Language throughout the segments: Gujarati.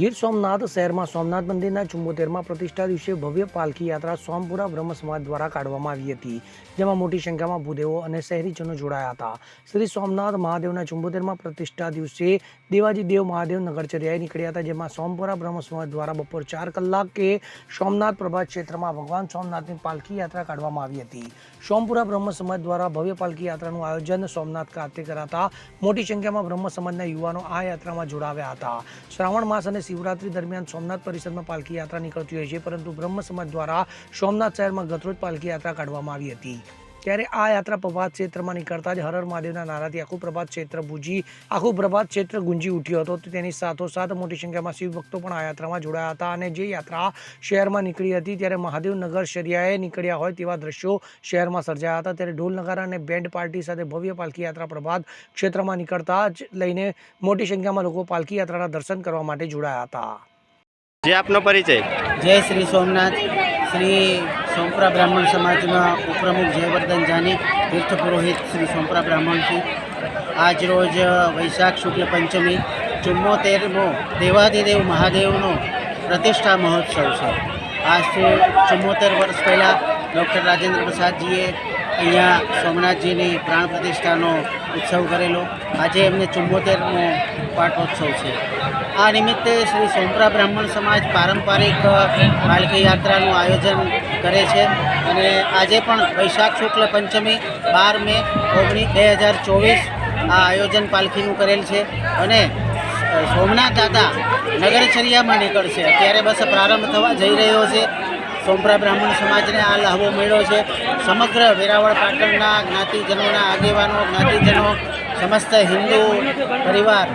ગીર સોમનાથ, શહેરમાં સોમનાથ મંદિરના ચુંબોતેરમાં પ્રતિષ્ઠા દિવસે ભવ્ય પાલખી યાત્રા સોમપુરા બ્રહ્મ સમાજ દ્વારા કાઢવામાં આવી હતી, જેમાં મોટી સંખ્યામાં ભૂદેવો અને શહેરીજનો જોડાયા હતા. શ્રી સોમનાથ મહાદેવના ચુંબોતેરમાં પ્રતિષ્ઠા દિવસે દેવાજી દેવ મહાદેવ નગરચર્યાએ નીકળ્યા હતા, જેમાં સોમપુરા બ્રહ્મ સમાજ દ્વારા બપોર ચાર કલાકે સોમનાથ પ્રભાત ક્ષેત્રમાં ભગવાન સોમનાથની પાલખી યાત્રા કાઢવામાં આવી હતી. સોમપુરા બ્રહ્મ સમાજ દ્વારા ભવ્ય પાલખી યાત્રાનું આયોજન સોમનાથ ખાતે કરાતા મોટી સંખ્યામાં બ્રહ્મ સમાજના યુવાનો આ યાત્રામાં જોડાવ્યા હતા. શ્રાવણ માસ અને શિવરાત્રી દરમિયાન સોમનાથ પરિસરમાં પાલખી યાત્રા નીકળતી હોય છે, પરંતુ બ્રહ્મ સમાજ દ્વારા સોમનાથ શહેરમાં ગતરોજ પાલખી યાત્રા કાઢવામાં આવી હતી. ત્યારે આ યાત્રા પ્રભાત ક્ષેત્રમાં નીકળતા જ હરર મહાદેવના નારાથી આખું પ્રભાત ક્ષેત્ર ભૂજી આખું પ્રભાત ક્ષેત્ર ગુંજી ઉઠ્યો હતો. તો તેની સાથોસાથ મોટી સંખ્યામાં શિવભક્તો પણ આ યાત્રામાં જોડાયા હતા અને જે યાત્રા શહેરમાં નીકળી હતી ત્યારે મહાદેવનગર શરિયાએ નીકળ્યા હોય તેવા દ્રશ્યો શહેરમાં સર્જાયા હતા. ત્યારે ઢોલ નગારા અને બેન્ડ પાર્ટી સાથે ભવ્ય પાલખી યાત્રા પ્રભાત ક્ષેત્રમાં નીકળતા જ લઈને મોટી સંખ્યામાં લોકો પાલખી યાત્રાના દર્શન કરવા માટે જોડાયા હતા. જે આપનો પરિચય. જય શ્રી સોમનાથ. શ્રી સોમપુરા બ્રાહ્મણ સમાજના ઉપપ્રમુખ જયવર્ધન જાની તીર્થ પુરોહિત શ્રી સોમપરા બ્રાહ્મણથી. આજ રોજ વૈશાખ શુક્લ પંચમી ચુમ્મોતેરમો દેવાધિદેવ મહાદેવનો પ્રતિષ્ઠા મહોત્સવ છે. આજથી ચુમ્મોતેર વર્ષ પહેલાં ડૉક્ટર રાજેન્દ્ર પ્રસાદજીએ અહીંયા સોમનાથજીની પ્રાણ પ્રતિષ્ઠાનો ઉત્સવ કરેલો. આજે એમને ચુમ્મોતેરમો પાટોત્સવ છે. આ નિમિત્તે શ્રી સોમપરા બ્રાહ્મણ સમાજ પારંપરિક પાલખી યાત્રાનું આયોજન કરે છે અને આજે પણ વૈશાખ શુક્લ પંચમી બાર મે ઓગણીસ બે હજાર ચોવીસ આ આયોજન પાલખીનું કરેલ છે અને સોમનાથ દાદા નગરચર્યામાં નીકળશે. અત્યારે બસ પ્રારંભ થવા જઈ રહ્યો છે. સોમપ્રા બ્રાહ્મણ સમાજને આ લહાવો મળ્યો છે. સમગ્ર વેરાવળ પાટણના જ્ઞાતિજનોના આગેવાનો, જ્ઞાતિજનો, સમસ્ત હિન્દુ પરિવાર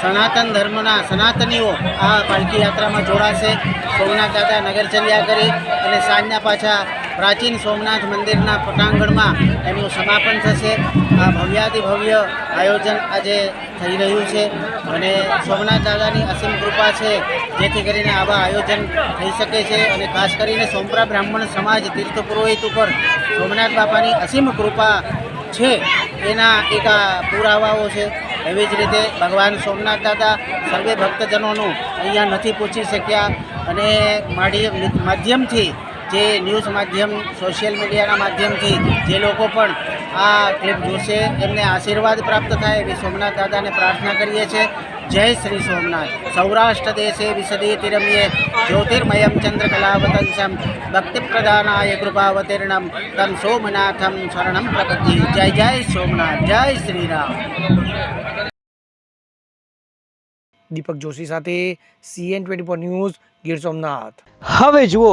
સનાતન ધર્મના સનાતનીઓ આ પાલખી યાત્રામાં જોડાશે. સોમનાથ દાદા નગરચર્યા કરી અને સાંજના પાછા પ્રાચીન સોમનાથ મંદિરના પટાંગણમાં એનું સમાપન થશે. આ ભવ્યાતિ ભવ્ય આયોજન આજે થઈ રહ્યું છે અને સોમનાથ દાદાની અસીમ કૃપા છે, જેથી કરીને આવા આયોજન થઈ શકે છે અને ખાસ કરીને સોમપુરા બ્રાહ્મણ સમાજ તીર્થ પુરોહિત ઉપર સોમનાથ બાપાની અસીમ કૃપા છે. એના એક પુરાવાઓ છે. એવી જ રીતે ભગવાન સોમનાથ દાદા સર્વે ભક્તજનોનું અહીંયા નથી પહોંચી શક્યા અને માધ્યમ માધ્યમથી જે ન્યૂઝ માધ્યમ સોશિયલ મીડિયાના માધ્યમથી જે લોકો પણ આ ક્લિપ જોશે એમને આશીર્વાદ પ્રાપ્ત થાય એવી સોમનાથ દાદાને પ્રાર્થના કરીએ છીએ. જય શ્રી સોમનાથ. સૌરાષ્ટ્ર દેશે વિશદે તિરમ્યે જ્યોતિર્મયમ ચંદ્રકલાવતંસમ ભક્તિ પ્રદાનાય કૃપાવતીર્ણમ તમ સોમનાથમ શરણમ પ્રગતિ. જય જય સોમનાથ. જય શ્રી રામ દીપક જોશી સાથે CN twenty four news Gir Somnath. હવે જુઓ